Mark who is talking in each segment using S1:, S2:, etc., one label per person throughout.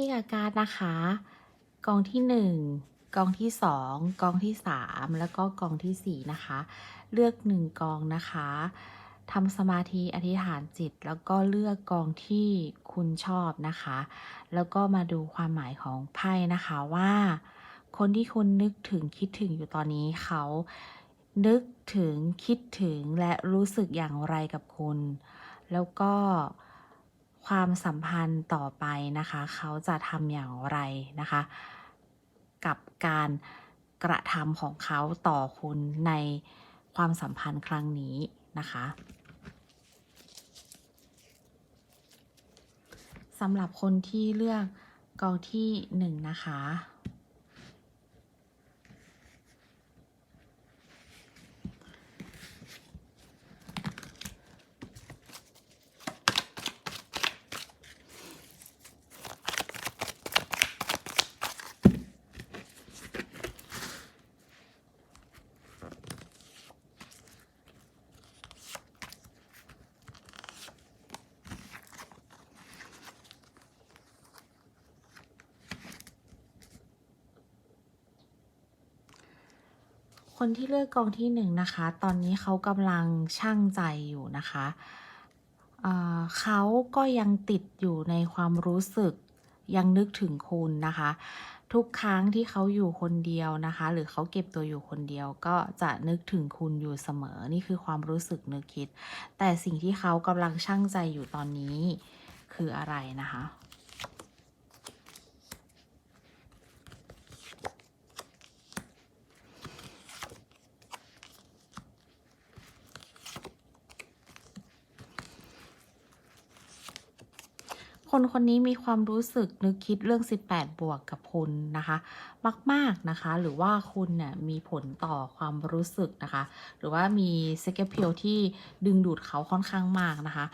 S1: พี่กาการนะคะ กองที่หนึ่งกองที่สองกองที่สามแล้วก็กองที่สี่นะคะ เลือกหนึ่งกองนะคะทำสมาธิอธิษฐานจิต แล้วก็เลือกกองที่คุณชอบนะคะ แล้วก็มาดูความหมายของไพ่นะคะว่า คนที่คุณนึกถึงคิดถึงอยู่ตอนนี้เขานึกถึงคิดถึงและรู้สึกอย่างไรกับคุณ แล้วก็ ความสัมพันธ์ต่อไปนะคะ เขาจะทำอย่างไรนะคะ กับการกระทำของเขาต่อคุณในความสัมพันธ์ครั้งนี้นะคะสำหรับคนที่เลือกกองที่หนึ่งนะคะ คนที่เลือกกองที่หนึ่งนะคะ ตอนนี้เขากำลังช่างใจอยู่นะคะเเขาก็ยังติดอยู่ในความรู้สึกยังนึกถึงคุณนะคะ ทุกครั้งที่เขาอยู่คนเดียวนะคะ หรือเขาเก็บตัวอยู่คนเดียวก็จะนึกถึงคุณอยู่เสมอนี่คือความรู้สึกนึกคิด แต่สิ่งที่เขากำลังช่างใจอยู่ตอนนี้คืออะไรนะคะ คนคนนี้มีความรู้สึกนึกคิดเรื่อง 18 บวกกับคุณนะคะมากๆนะคะ หรือว่าคุณเนี่ยมีผลต่อความรู้สึกนะคะ หรือว่ามีเซ็กเพียวที่ดึงดูดเขาค่อนข้างมากนะคะ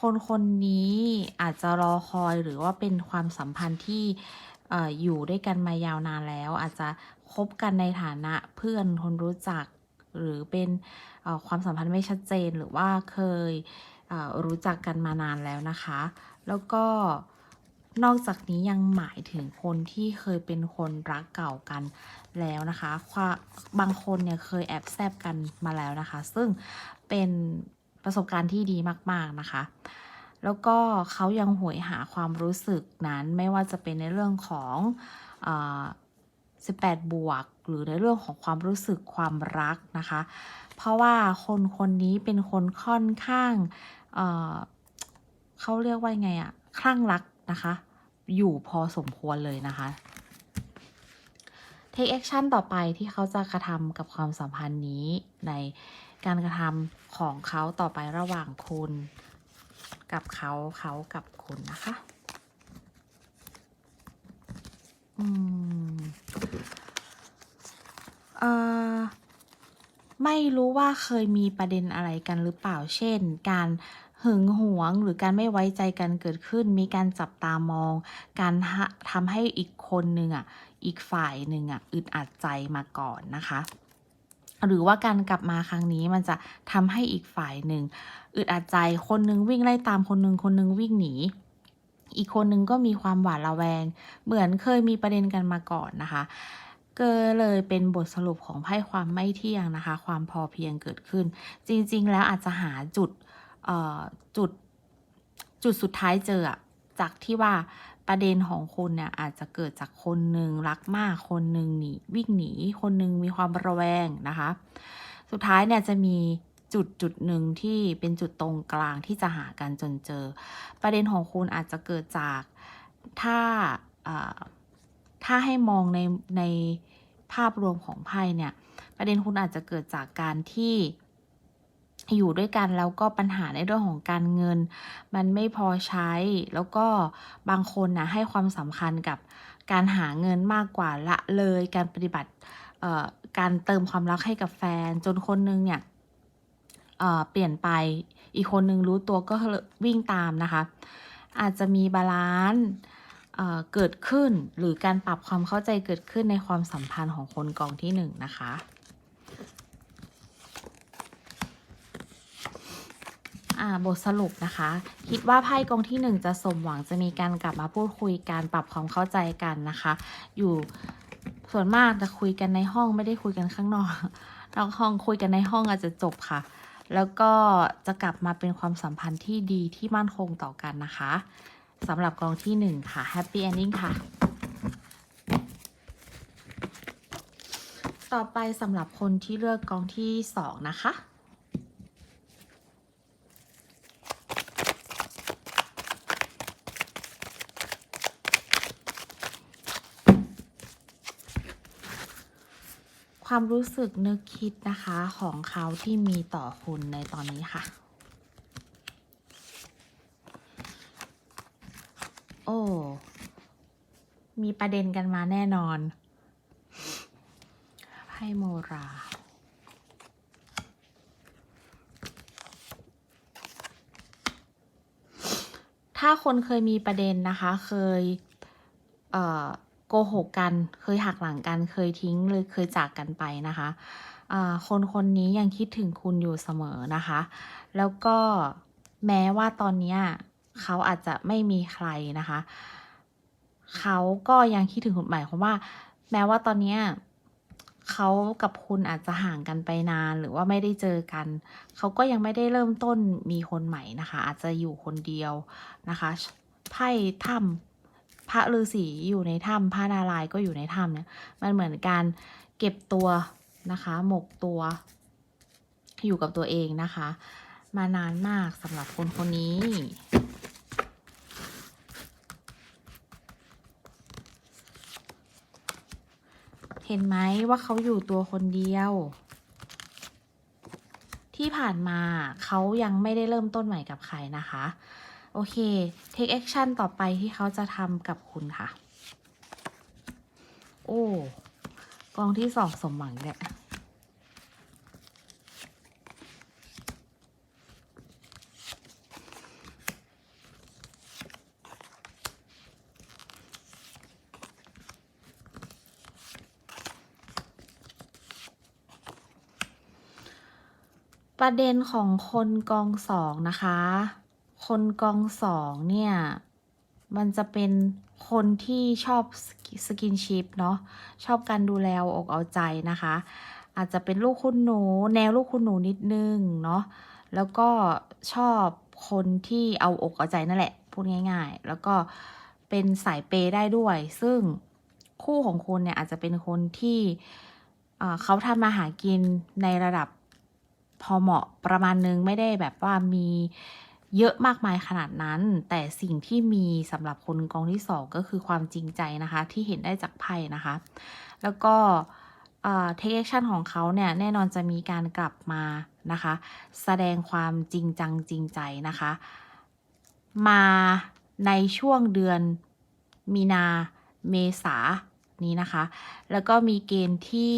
S1: คนคนนี้อาจจะรอคอยหรือว่าเป็นความสัมพันธ์ที่อยู่ด้วยกันมายาวนานแล้ว อาจจะคบกันในฐานะเพื่อนคนรู้จัก หรือเป็นความสัมพันธ์ไม่ชัดเจนหรือว่าเคยรู้จักกันมานานแล้วนะคะ แล้วก็นอกจากนี้ยังหมายถึงคนที่เคยเป็นคนรักเก่ากันแล้วนะคะควาบางคนเนี่ยเคยแอบแซบกันมาแล้วนะคะ ซึ่งเป็นประสบการณ์ที่ดีมาก ๆ นะคะ แล้วก็เขายังหวยหาความรู้สึกนั้นไม่ว่าจะเป็นในเรื่องของอ18 บวก หรือในเรื่องของความรู้สึกความรักนะคะ เพราะว่าคนคนนี้เป็นคนค่อนข้าง เขาเรียกว่าไงอะคลั่งรักนะคะ อยู่พอสมควรเลยนะคะ take action ต่อไปที่เขาจะกระทำกับความสัมพันธ์นี้ในการกระทำของเขาต่อไประหว่างคุณ กับเขาเขากับคุณนะคะอืมเอ่อไม่รู้ว่าเคยมีประเด็นอะไรกันหรือเปล่า เช่น การ หึงหวงหรือการไม่ไว้ใจกันเกิดขึ้น มีการจับตามอง การหะทำให้อีกคนหนึ่งอะอีกฝ่ายหนึ่งอะอึดอัดใจมาก่อนนะคะ หรือว่าการกลับมาครั้งนี้มันจะทำให้อีกฝ่ายหนึ่งอึดอัดใจคนหนึงวิ่งไล่ตามคนหนึงคนหนึงวิ่งหนีอีกคนหนึงก็มีความหวาดระแวง เหมือนเคยมีประเด็นกันมาก่อนนะคะก็เลยเป็นบทสรุปของไพ่ความไม่เที่ยงนะคะ ความพอเพียงเกิดขึ้น จริง ๆ แล้วอาจจะหาจุด จุดจุดสุดท้ายเจอจากที่ว่าประเด็นของคุณเนี่ยอาจจะเกิดจากคนหนึ่งรักมากคนหนึ่งหนีวิ่งหนีคนหนึ่งมีความระแวงนะคะ สุดท้ายเนี่ยจะมีจุดจุดหนึ่งที่เป็นจุดตรงกลางที่จะหากันจนเจอ ประเด็นของคุณอาจจะเกิดจากถ้าถ้าให้มองในในภาพรวมของไพ่เนี่ย ประเด็นคุณอาจจะเกิดจากการที่ อยู่ด้วยกันแล้วก็ปัญหาในเรื่องของการเงิน มันไม่พอใช้ แล้วก็บางคนนะให้ความสำคัญกับการหาเงินมากกว่าละเลยการปฏิบัติการเติมความรักให้กับแฟน จนคนนึงเนี่ยเเปลี่ยนไปอีกคนนึงรู้ตัวก็วิ่งตามนะคะ อาจจะมีบาลานซ์เอ่อเกิดขึ้นหรือการปรับความเข้าใจเกิดขึ้นในความสัมพันธ์ของคนกองที่หนึ่งนะคะ อ่า บทสรุปนะคะ คิดว่าไพ่กองที่หนึ่งจะสมหวังจะมีการกลับมาพูดคุยกันปรับความเข้าใจกันนะคะ อยู่ส่วนมากจะคุยกันในห้องไม่ได้คุยกันข้างนอกนอกห้องคุยกันในห้องอาจจะจบค่ะ แล้วก็จะกลับมาเป็นความสัมพันธ์ที่ดีที่มั่นคงต่อกันนะคะสำหรับกองที่หนึ่งค่ะ Happy Ending ค่ะ ต่อไปสำหรับคนที่เลือกกองที่สองนะคะ ความรู้สึกนึกคิดนะคะของเขาที่มีต่อคุณในตอนนี้ค่ะ โอ้ มีประเด็นกันมาแน่นอนไพ่โมราถ้าคนเคยมีประเด็นนะคะ เคย เอ่อ โกหกกัน เคยหักหลังกัน เคยทิ้งหรือเคยจากกันไปนะคะอ่าคนคนนี้ยังคิดถึงคุณอยู่เสมอนะคะ แล้วก็แม้ว่าตอนนี้เขาอาจจะไม่มีใครนะคะ เขาก็ยังคิดถึงคุณหมายความว่า แม้ว่าตอนนี้เขากับคุณอาจจะห่างกันไปนานหรือว่าไม่ได้เจอกัน เขาก็ยังไม่ได้เริ่มต้นมีคนใหม่นะคะ อาจจะอยู่คนเดียวนะคะไพ่ถ้ำ พระฤาษีอยู่ในถ้ำพระนารายก็อยู่ในถ้ำเนี่ยมันเหมือนการเก็บตัวนะคะหมกตัวอยู่กับตัวเองนะคะ มานานมากสำหรับคนคนนี้เห็นไหมว่าเขาอยู่ตัวคนเดียว ที่ผ่านมาเขายังไม่ได้เริ่มต้นใหม่กับใครนะคะ โอเค take action ต่อไปที่เขาจะทำกับคุณค่ะ โอ้กองที่สองสมหวังแหละประเด็นของคนกองสองนะคะ คนกองสองเนี่ย มันจะเป็นคนที่ชอบสกินชิปเนาะชอบการดูแลอกเอาใจนะคะ อาจจะเป็นลูกคุณหนู แนวลูกคุณหนูนิดนึงเนาะแล้วก็ชอบคนที่เอาอกเอาใจนั่นแหละ พูดง่าย ๆ แล้วก็เป็นสายเปย์ได้ด้วย ซึ่งคู่ของคุณเนี่ยอาจจะเป็นคนที่เอ่อเขาทำมาหากินในระดับพอเหมาะประมาณนึง ไม่ได้แบบว่ามี เยอะมากมายขนาดนั้น แต่สิ่งที่มีสำหรับคนกองที่สองก็คือความจริงใจนะคะ ที่เห็นได้จากไพ่นะคะ แล้วก็เทคแอคชั่นของเขาเนี่ยแน่นอนจะมีการกลับมานะคะ แสดงความจริงจังจริงใจนะคะ มาในช่วงเดือนมีนาเมษานี้นะคะ แล้วก็มีเกณฑ์ที่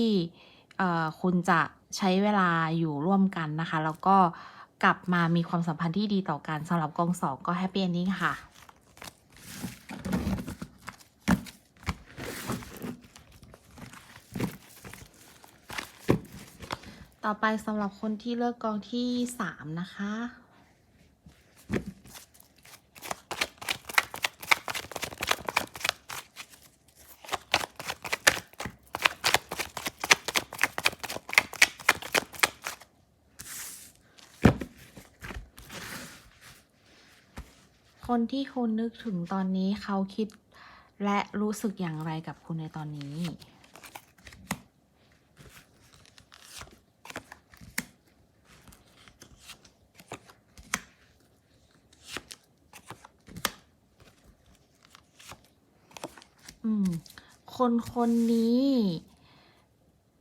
S1: คุณจะใช้เวลาอยู่ร่วมกันนะคะ แล้วก็ กลับมามีความสัมพันธ์ที่ดีต่อกันสำหรับกองสองก็แฮปปี้เอนดิ้งค่ะต่อไปสำหรับคนที่เลือกกองที่สามนะคะ คนที่คุณนึกถึงตอนนี้เขาคิดและรู้สึกอย่างไรกับคุณในตอนนี้ อืม คนคนนี้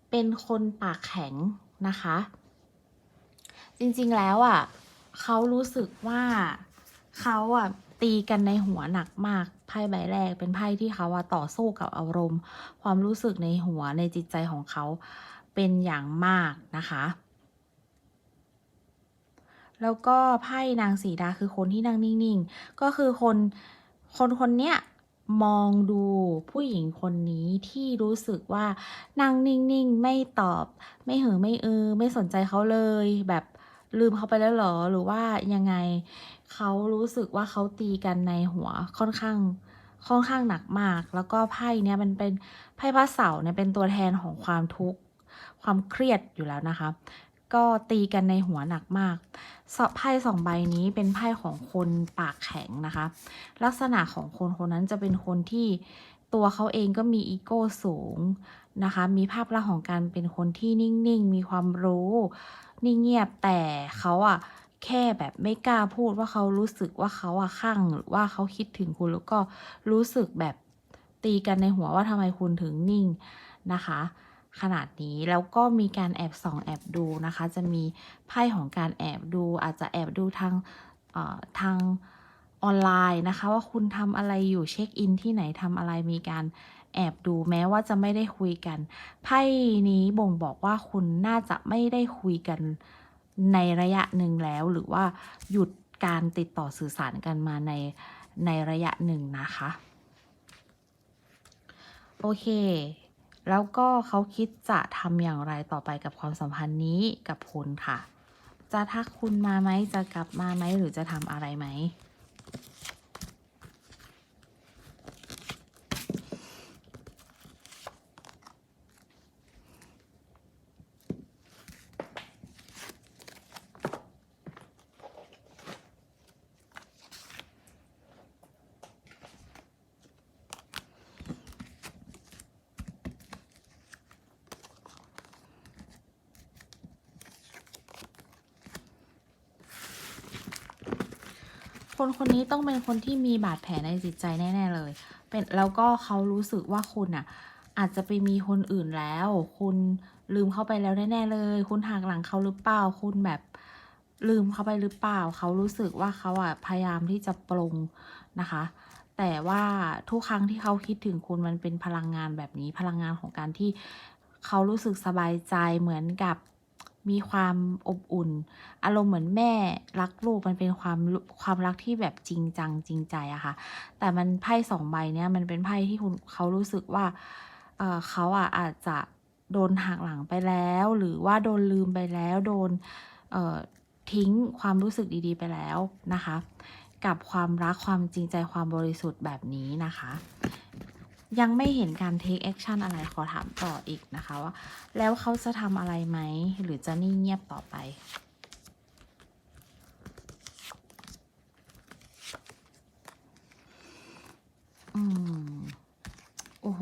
S1: เป็นคนปากแข็งนะคะ จริงๆแล้วอะ เขารู้สึกว่า เขาอะตีกันในหัวหนักมากไพ่ใบแรกเป็นไพ่ที่เขาอะต่อสู้กับอารมณ์ ความรู้สึกในหัวในจิตใจของเขาเป็นอย่างมากนะคะ แล้วก็ไพ่นางสีดาคือคนที่นั่งนิ่งๆ ก็คือคนคนคนเนี้ยมองดูผู้หญิงคนนี้ที่รู้สึกว่านั่งนิ่งๆ ไม่ตอบ ไม่เหือไม่เออไม่สนใจเขาเลย แบบลืมเขาไปแล้วหรอหรือว่ายังไง เขารู้สึกว่าเขาตีกันในหัวค่อนข้างค่อนข้างหนักมาก แล้วก็ไพ่เนี้ยมันเป็นไพ่พระเสาร์เนี่ยเป็นตัวแทนของความทุกข์ความเครียดอยู่แล้วนะคะ ก็ตีกันในหัวหนักมากสไพ่สองใบนี้เป็นไพ่ของคนปากแข็งนะคะ ลักษณะของคนคนนั้นจะเป็นคนที่ตัวเขาเองก็มีอีโก้สูงนะคะ มีภาพลักษณ์ของการเป็นคนที่นิ่งๆ มีความรู้ นิ่งเงียบแต่เขาอะ แค่แบบไม่กล้าพูดว่าเขารู้สึกว่าเขาอะข้างหรือว่าเขาคิดถึงคุณแล้วก็รู้สึกแบบตีกันในหัวว่าทำไมคุณถึงนิ่งนะคะ ขนาดนี้แล้วก็มีการแอบส่องแอบดูนะคะ จะมีไพ่ของการแอบดูอาจจะแอบดูทางทางออนไลน์นะคะ ว่าคุณทำอะไรอยู่เช็คอินที่ไหนทำอะไรมีการแอบดูแม้ว่าจะไม่ได้คุยกัน ไพ่นี้บ่งบอกว่าคุณน่าจะไม่ได้คุยกัน ในระยะหนึ่งแล้วหรือว่าหยุดการติดต่อสื่อสารกันมาในในระยะหนึ่งนะคะ โอเค แล้วก็เขาคิดจะทำอย่างไรต่อไปกับความสัมพันธ์นี้กับคุณค่ะ จะทักคุณมาไหมจะกลับมาไหมหรือจะทำอะไรไหม คนคนนี้ต้องเป็นคนที่มีบาดแผลในจิตใจแน่ๆเลย เป็นแล้วก็เขารู้สึกว่าคุณอะ อาจจะไปมีคนอื่นแล้ว คุณลืมเขาไปแล้วแน่ๆเลย คุณหักหลังเขาหรือเปล่า คุณแบบลืมเขาไปหรือเปล่า เขารู้สึกว่าเขาอะพยายามที่จะปรงนะคะ แต่ว่าทุกครั้งที่เขาคิดถึงคุณมันเป็นพลังงานแบบนี้ พลังงานของการที่เขารู้สึกสบายใจเหมือนกับ มีความอบอุ่น อารมณ์เหมือนแม่รักลูกมันเป็นความความรักที่แบบจริงจังจริงใจอะค่ะ แต่มันไพ่สองใบเนี้ยมันเป็นไพ่ที่คุณเขารู้สึกว่าเออเขาอะอาจจะโดนหักหลังไปแล้ว หรือว่าโดนลืมไปแล้วโดนเออทิ้งความรู้สึกดีๆไปแล้วนะคะ กับความรักความจริงใจความบริสุทธิ์แบบนี้นะคะ ยังไม่เห็นการ take action อะไรขอถามต่ออีกนะคะว่า แล้วเขาจะทำอะไรไหม หรือจะนิ่งเงียบต่อไปอืมโอ้โห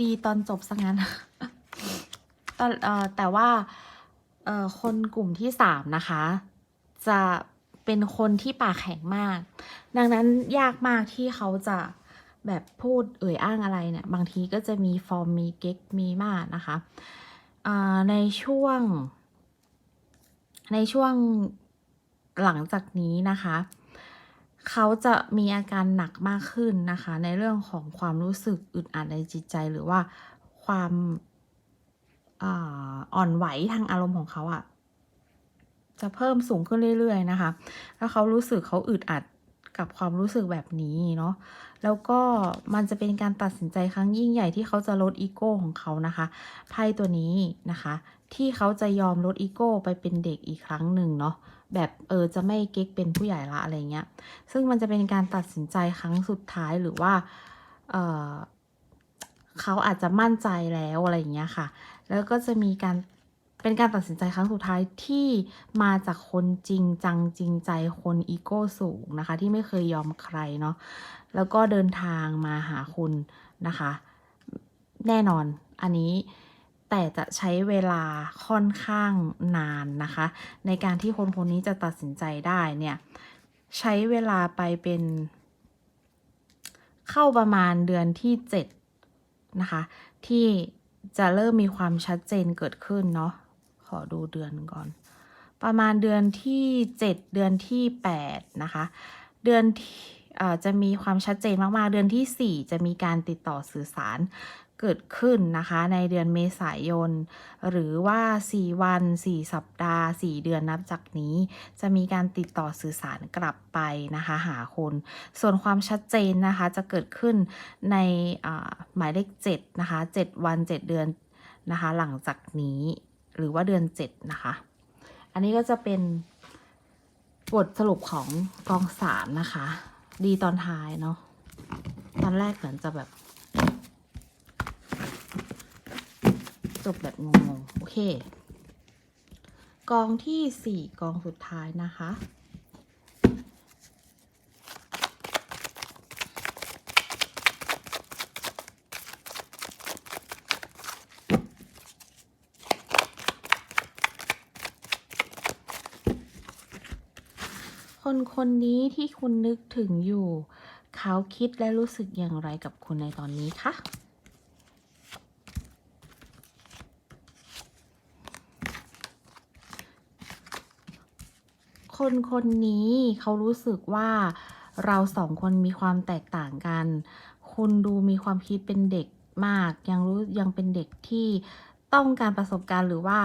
S1: ดีตอนจบซะงั้นตอนเอ่อแต่ว่าเอ่อคนกลุ่มที่สามนะคะ จะเป็นคนที่ปากแข็งมาก ดังนั้นยากมากที่เขาจะแบบพูดเอ่ยอ้างอะไรเนี่ย บางทีก็จะมีฟอร์มมีเก๊กมีมากนะคะในช่วง ในช่วงหลังจากนี้นะคะ เขาจะมีอาการหนักมากขึ้นนะคะ ในเรื่องของความรู้สึกอึดอัดในจิตใจหรือว่าความอ่อนไหวทางอารมณ์ของเขาอะจะเพิ่มสูงขึ้นเรื่อยๆนะคะ แล้วเขารู้สึกเขาอึดอัดกับความรู้สึกแบบนี้เนาะ แล้วก็มันจะเป็นการตัดสินใจครั้งยิ่งใหญ่ที่เขาจะลดอีโก้ของเขานะคะ ไพ่ตัวนี้นะคะ ที่เขาจะยอมลดอีโก้ไปเป็นเด็กอีกครั้งหนึ่งเนาะแบบเออจะไม่เก๊กเป็นผู้ใหญ่ละอะไรเงี้ย ซึ่งมันจะเป็นการตัดสินใจครั้งสุดท้ายหรือว่าเออเขาอาจจะมั่นใจแล้วอะไรเงี้ยค่ะ แล้วก็จะมีการเป็นการตัดสินใจครั้งสุดท้ายที่มาจากคนจริงจังจริงใจคนอีโก้สูงนะคะ ที่ไม่เคยยอมใครเนาะแล้วก็เดินทางมาหาคุณนะคะ แน่นอนอันนี้ แต่จะใช้เวลาค่อนข้างนานนะคะ ในการที่คนคนนี้จะตัดสินใจได้เนี่ยใช้เวลาไปเป็น เข้าประมาณเดือนที่เจ็ดนะคะ ที่จะเริ่มมีความชัดเจนเกิดขึ้นเนาะขอดูเดือนก่อน ประมาณเดือนที่เจ็ดเดือนที่แปดนะคะ เดือนที่จะมีความชัดเจนมาก ๆ เดือนที่สี่จะมีการติดต่อสื่อสาร เกิดขึ้นนะคะในเดือนเมษายน หรือว่า 4 วัน 4 สัปดาห์ 4 เดือนนับจากนี้ จะมีการติดต่อสื่อสารกลับไปนะคะหาคุณส่วนความชัดเจนนะคะจะเกิดขึ้นในหมายเลข7นะคะ7 วัน 7 เดือนนะคะหลังจากนี้หรือว่าเดือน 7 นะคะ อันนี้ก็จะเป็นบทสรุปของกองสามนะคะ ดีตอนท้ายเนาะตอนแรกเหมือนจะแบบ จบแบบงงๆ โอเค กองที่สี่กองสุดท้ายนะคะ คนคนนี้ที่คุณนึกถึงอยู่ เขาคิดและรู้สึกอย่างไรกับคุณในตอนนี้คะ คนคนนี้เขารู้สึกว่าเราสองคนมีความแตกต่างกัน คุณดูมีความคิดเป็นเด็กมาก ยังรู้ยังเป็นเด็กที่ต้องการประสบการณ์หรือว่า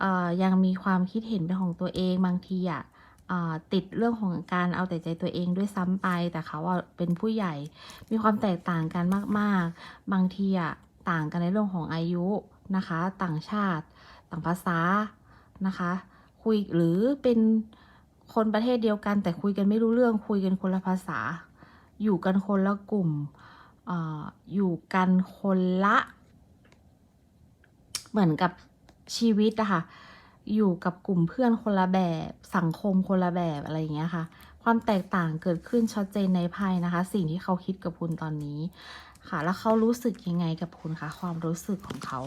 S1: เอ่อยังมีความคิดเห็นเป็นของตัวเองบางทีอะอ่าติดเรื่องของการเอาแต่ใจตัวเองด้วยซ้ำไป แต่เขาอะเป็นผู้ใหญ่มีความแตกต่างกันมากๆ บางทีอะต่างกันในเรื่องของอายุนะคะ ต่างชาติ ต่างภาษานะคะ คุยหรือเป็น คนประเทศเดียวกันแต่คุยกันไม่รู้เรื่องคุยกันคนละภาษา อยู่กันคนละกลุ่มออยู่กันคนละ เหมือนกับชีวิตอะค่ะอยู่กับกลุ่มเพื่อนคนละแบบสังคมคนละแบบอะไรอย่างเงี้ยค่ะ ความแตกต่างเกิดขึ้นชัดเจนในไพ่นะคะ สิ่งที่เขาคิดกับคุณตอนนี้ค่ะ แล้วเขารู้สึกยังไงกับคุณคะความรู้สึกของเขา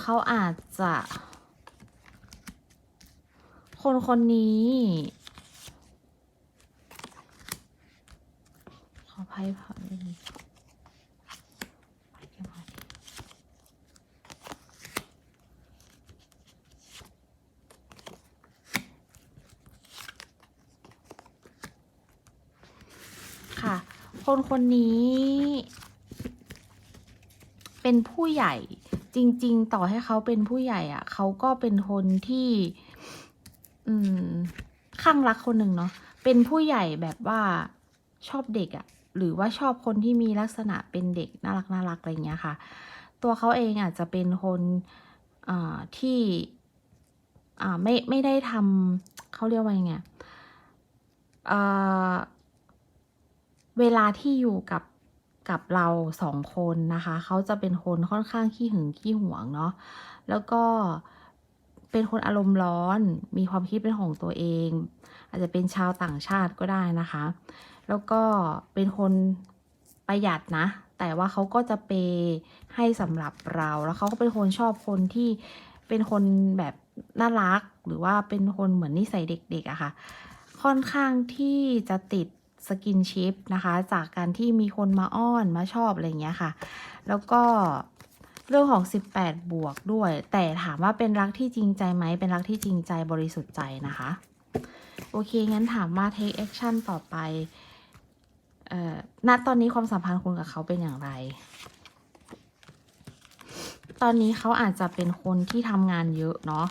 S1: เขาอาจจะ คนคนนี้ ขอไพ่ผ่านไพ่ค่ะ คนคนนี้ เป็นผู้ใหญ่ จริง ๆ ต่อให้เขาเป็นผู้ใหญ่อะเขาก็เป็นคนที่ อืมข้างรักคนหนึ่งเนาะเป็นผู้ใหญ่แบบว่าชอบเด็กอะหรือว่าชอบคนที่มีลักษณะเป็นเด็กน่ารักน่ารักอะไรเงี้ยค่ะ ตัวเขาเองอาจจะเป็นคนที่ไม่ไม่ได้ทำเขาเรียกว่าไงเอ่อเวลาที่อยู่กับ กับเราสองคนนะคะ เขาจะเป็นคนค่อนข้างขี้หึงขี้หวงเนาะแล้วก็เป็นคนอารมณ์ร้อน มีความคิดเป็นของตัวเอง อาจจะเป็นชาวต่างชาติก็ได้นะคะ แล้วก็เป็นคนประหยัดนะ แต่ว่าเขาก็จะเปย์ให้สำหรับเรา แล้วเขาก็เป็นคนชอบคนที่เป็นคนแบบน่ารัก หรือว่าเป็นคนเหมือนนิสัยเด็กๆอะค่ะ ค่อนข้างที่จะติด สกินชิปนะคะ จากการที่มีคนมาอ้อนมาชอบอะไรเงี้ยค่ะ แล้วก็เรื่องของ 18 บวกด้วย แต่ถามว่าเป็นรักที่จริงใจไหม เป็นรักที่จริงใจบริสุทธิ์ใจนะคะ โอเค งั้นถามว่า take action ต่อไปเอ่อณตอนนี้ความสัมพันธ์คุณกับเขาเป็นอย่างไร ตอนนี้เขาอาจจะเป็นคนที่ทำงานเยอะเนาะ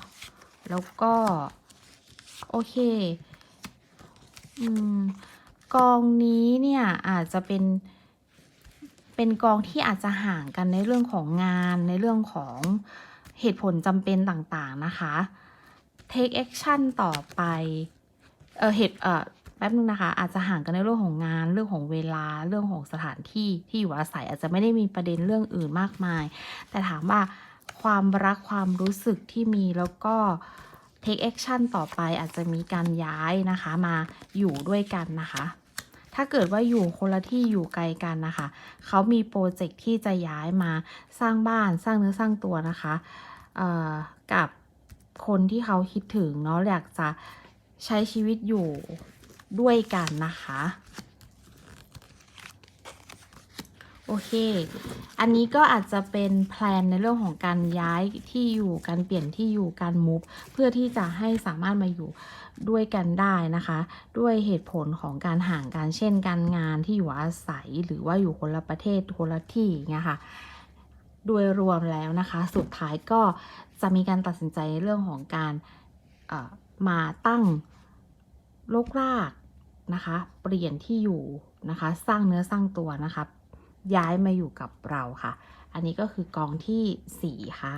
S1: แล้วก็ โอเค อืม กองนี้เนี่ยอาจจะเป็นเป็นกองที่อาจจะห่างกันในเรื่องของงานในเรื่องของเหตุผลจำเป็นต่างๆนะคะ take action ต่อไป เออเหตุเออแป๊บนึงนะคะ อาจจะห่างกันในเรื่องของงานเรื่องของเวลาเรื่องของสถานที่ที่อยู่อาศัยอาจจะไม่ได้มีประเด็นเรื่องอื่นมากมาย แต่ถามว่าความรักความรู้สึกที่มีแล้วก็ take action ต่อไปอาจจะมีการย้ายนะคะมาอยู่ด้วยกันนะคะ ถ้าเกิดว่าอยู่คนละที่อยู่ไกลกันนะคะ เขามีโปรเจกต์ที่จะย้ายมาสร้างบ้านสร้างเนื้อสร้างตัวนะคะกับคนที่เขาคิดถึงเนาะอยากจะใช้ชีวิตอยู่ด้วยกันนะคะ โอเค อันนี้ก็อาจจะเป็นแพลนในเรื่องของการย้ายที่อยู่ การเปลี่ยนที่อยู่ การมูฟเพื่อที่จะให้สามารถมาอยู่ด้วยกันได้นะคะ ด้วยเหตุผลของการห่างกันเช่น การงานที่อยู่อาศัยหรือว่าอยู่คนละประเทศคนละที่เงี้ยค่ะโดยรวมแล้วนะคะ สุดท้ายก็จะมีการตัดสินใจเรื่องของการมาตั้งโลกรากนะคะ เปลี่ยนที่อยู่นะคะ สร้างเนื้อสร้างตัวนะคะ ย้ายมาอยู่กับเราค่ะ อันนี้ก็คือกองที่ 4 ค่ะ